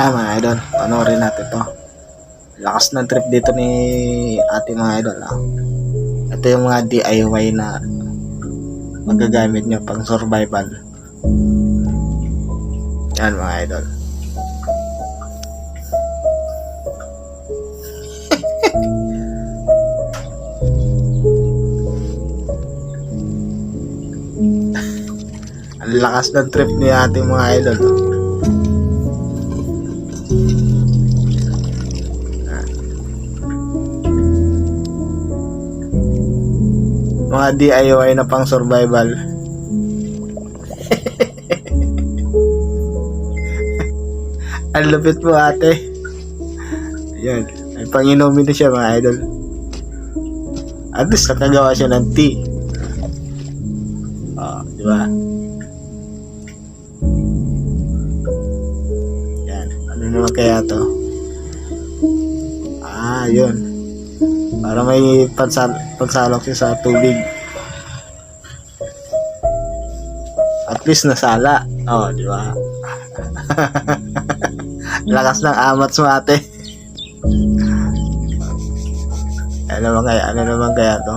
Ah, mga idol, panoorin natin to. Lakas ng trip dito ni ate mga idol. Ah. Ito yung mga DIY na magagamit nyo pang survival. Yan mga idol. Ang lakas ng trip ni ating mga idol. Mga DIY na pang survival. Ang lupit po ate. Yan. May panginumin na siya mga idol. At least nakagawa siya ng tea. Ah, di ba? Yan. Ano naman kaya to? Ah, yun. Para may pansal pansalok siya sa tubig. At least nasala. Oh, di ba? Lakas ng amat sa ate. Ano naman kaya? Ano naman kaya to?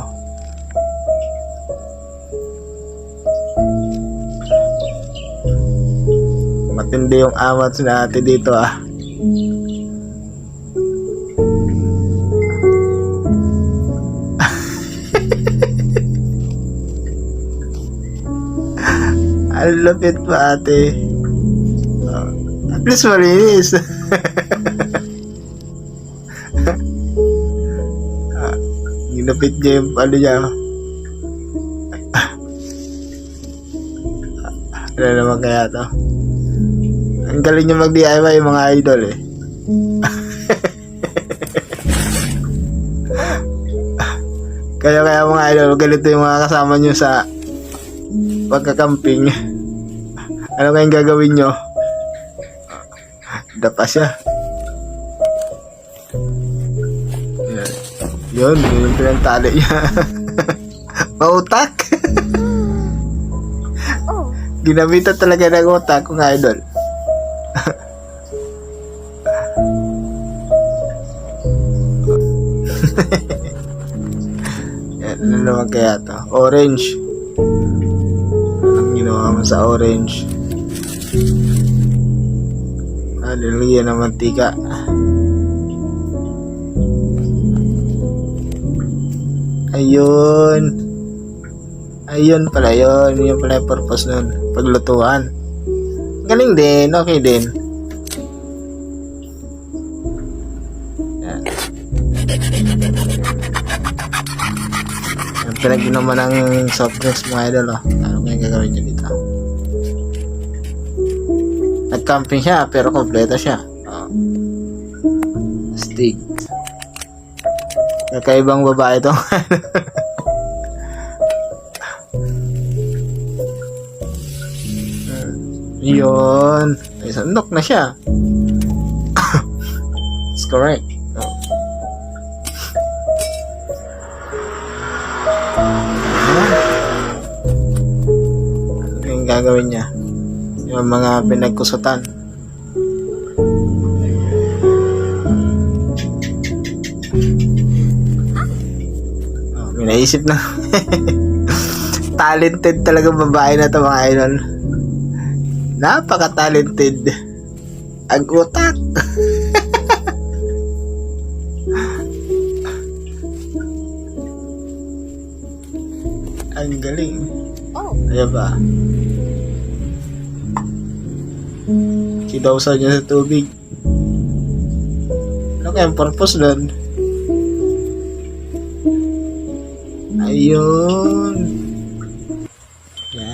Matindi yung amat sa ate dito ah. Ang lapit pa ate. Oh, at least malinis. ah, ginapit niya yung ano niya. ano naman kaya to? Ang galing niya mag-DIY mga idol eh. kaya kaya mga idol, ganito yung mga kasama nyo sa pagkakamping. Ano kayang gagawin nyo? Dapa siya. Yan. Yun, yun yung pinagtali niya. Pautak. Ginamitan talaga ng utak kung idol. Yan, ano naman kaya to? Orange. Anong ginawa mo sa orange? Ah, nilagyan ng mantika. Ayun. Ayun pala yun. Yun pala yung purpose nun. Paglutuan. Galing din. Okay din. Yan. Yan, pinag naman ng soft drinks mga idol. Oh. Ano kaya gagawin dito? Nag-camping siya pero kompleto siya. Oh. Astig. Kakaibang babae to. Yun. May sandok na siya. It's correct. Oh. Gagawin niya? Yung mga pinagkusutan. Oh, may naisip na. Talented talaga babae na to mga idol. Napaka-talented. Ang utak. Ang galing. oh, Ayan ba? Sinausaw niya sa tubig. Ano kaya ang purpose doon? Ayun.